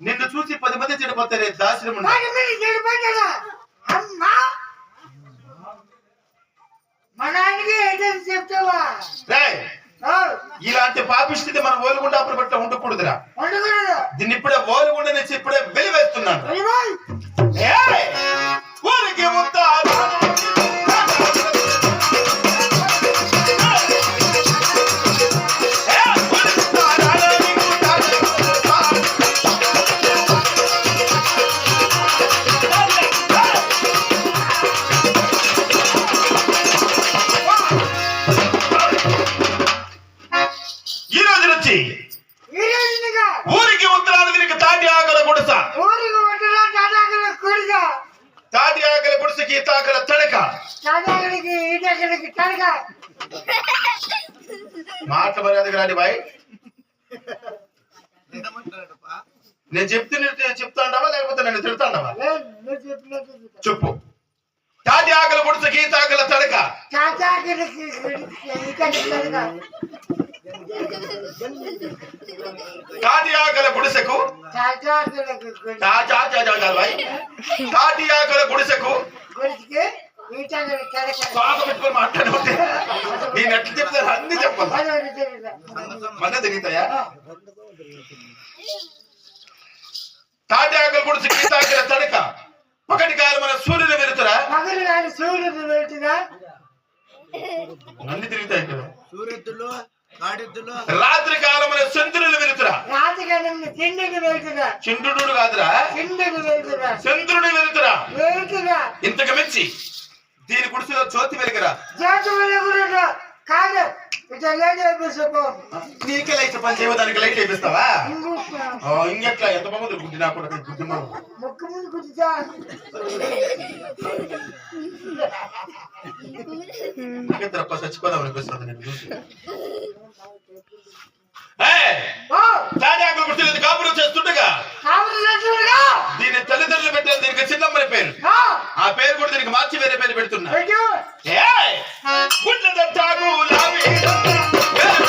నిన్ను చూసి పది మంది చెడిపోతారే దాశ్రముండ వాడి మీద చెడిపోతాడా అమ్మా! మా నాన్నకి ఏదైనా చెప్తావా? రేయ్, ఓ, ఇలాంటి పాపిష్టిది మన ఓలుగుండ అప్పుడు పట్ల ఉండకూడదురా. ఉండకూడదు. దీన్ని ఇప్పుడే ఓలుగుండ నుంచి ఇప్పుడే వెలివేస్తున్నాను. ఆకల తాకల తడక తాటాకులకి ఈటకులకి తడక మాట మర్యాదకు రాని బాయ్ నేను చెప్తున్నట్టు చెప్తాండవా లేకపోతే నన్ను తిడతాండవా లేదు, నువ్వు చెప్పినట్టు చెప్తా. చెప్పు తాటి ఆకల గుడిసెకి తాకల తడక తాటాకులకి ఈటకి తడక తాటి ఆకల గుడిసెకు తాటాకులకి గుడి- తా- చా- చా- చా- చా- బాయ్. తాటి ఆకల గుడిసెకు శ్వాస పెట్టుకొని మాట్లాడకపోతే నేను ఎట్లా చెప్తాను? అన్ని చెప్పాలి తిరుగుతాయా? తాటి ఆకల గుడిసెకి తాకల తడక. ఒకటి కాదు మన పగలు కానీ సూర్యుడు వెళ్తుందా అన్ని తిరుగుతాయి ఇక్కడ. రాత్రి కాలమున చంద్రుని వెలుతురా. రాత్రి కానీ తిండికి వెళ్తుందా చంద్రుడు కాదురా. తిండికి వెళ్తుందా చంద్రుని వెలుతురా. వెళ్తుందా ఇంతకు మించి దీని గుడిసెలో జ్యోతి వెలుగురా. జాతి వెలుగురుడు కాదు నీకే లైట్ పని చేయవు దానికి లైట్ వేపిస్తావా? ఆ, ఇంకెట్లా? ఎంత బాగుంది గుడ్డి నాకు కూడా గుడ్డి. ముక్కు చచ్చిపోదాం అనిపిస్తుంది నేను చూసి ఆకుల గుడిసెలు కాపురం చేస్తుండగా? దీని తల్లిదండ్రులు పెట్టారు దీనికి చిన్నమ్మని పేరు. ఆ! ఆ పేరు కూడా దీనికి మార్చి వేరే పేరు పెడుతున్నా. పెట్టు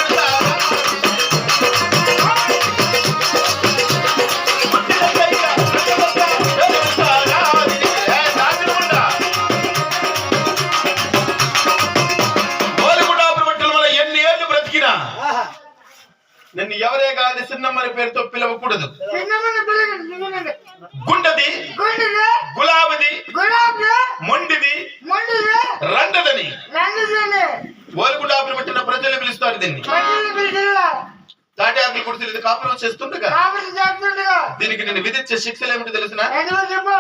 నన్ను ఎవరే కాదు చిన్నమ్మని పేరుతో పిలవకూడదు. గుండది గులాబిది గులాబీ మొండిది రండదని. రంగుదండి ఓలిగుండాపురం పట్టిన ప్రజలు పిలుస్తారు దీన్ని. పట్టణ పిల్లలు తాటి ఆకులు కుడితే ఇది కాపురం చేస్తుండగా. దీనికి నేను విధించే శిక్షలు ఏమిటి తెలిసిన? ఎందుకు చెప్పు.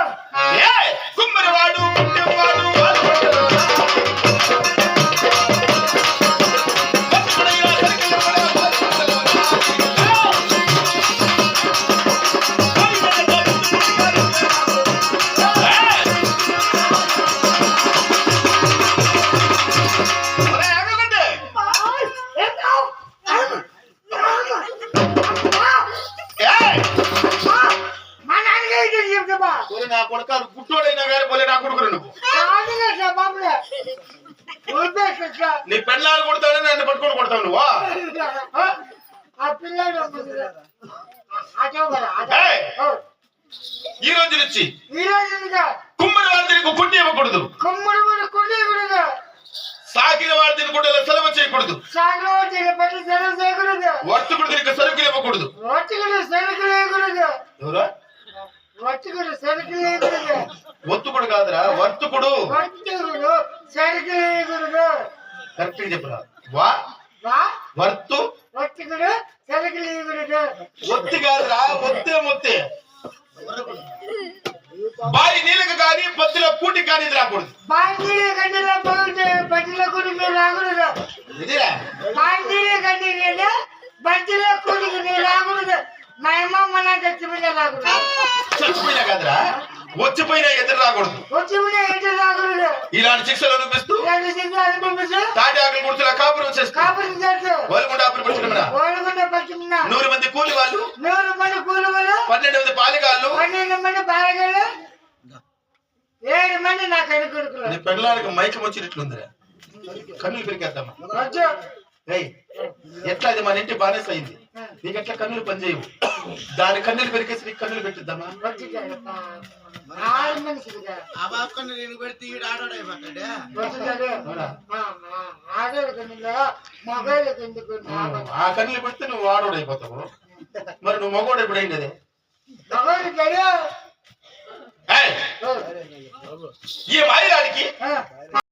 నా కొడుక గుట్టోడైనా కానీ పోలే నా నువ్వు పెళ్ళాలు కొడతాడని నన్ను పట్టుకొని కొడతావు నువ్వు? ఈ రోజు నుంచి ఈ రోజు ఇంకా కుమ్మరి వారి గుడ్డి ఇవ్వకూడదు. కుమ్ముడు కూడా కుడియకూడదు సాకిన వారి గుడ్డలో సెలవు చేయకూడదు. పట్టి వర్తకుడు దీనికి సరుకులు ఇవ్వకూడదు. ఒట్టుకుడు సెలకు లేకూడదు ఎవరా? ఒత్తుకుడు కాదురా వర్తకుడు. కరెక్ట్ చెప్పురా. వా? వా? వర్తు? లేకూడదు ఒత్తి కాదురా ఒత్తే మొత్తే. బాయి నీళ్ళకి కానీ పత్తిలో కూటి కానీ రాకూడదు. బాండీల గడ్డలో పోతే బట్టల కూడి మీరు రాకూడదు. ఇదిరా. బాండీల గడ్డ బట్టల కూడికి మీరు రాకూడదు. మా అమ్మ నా చచ్చిపోయినా రాకూడదు. చచ్చిపోయినా కాదురా. వచ్చిపోయినా ఎదురు రాకూడదు. ఇలాంటి శిక్షలు అనిపిస్తూ తాటి ఆకులు గుర్తులా కాపురం చేస్తూ కాపురం చేస్తూ వలుగుండా ఆపులు పెట్టిన ఓడకుండా పట్టుకున్నా నూరు మంది కూలి వాళ్ళు నూరు మంది కూలువలు పన్నెండు మంది పాలిగాళ్ళు పన్నెండు మంది బాలగాళ్ళు ఏడు మంది నా కను కొడుకులు నీ పెళ్ళానికి మైకం వచ్చినట్లుందిరా. కన్నులు పెరిగేద్దామా? ఎట్లా అది మన ఇంటి బానేస్ అయింది? నీకు ఎట్లా కన్నులు పనిచేయవు? దాని కన్నులు పెరికేసి నీకు కన్నులు పెట్టిద్దామా? ఆ కన్నులు పెడితే నువ్వు వాడోడు అయిపోతావు. మరి నువ్వు మగోడు ఎప్పుడు అయింది గడియా ఈ మాయరాడికి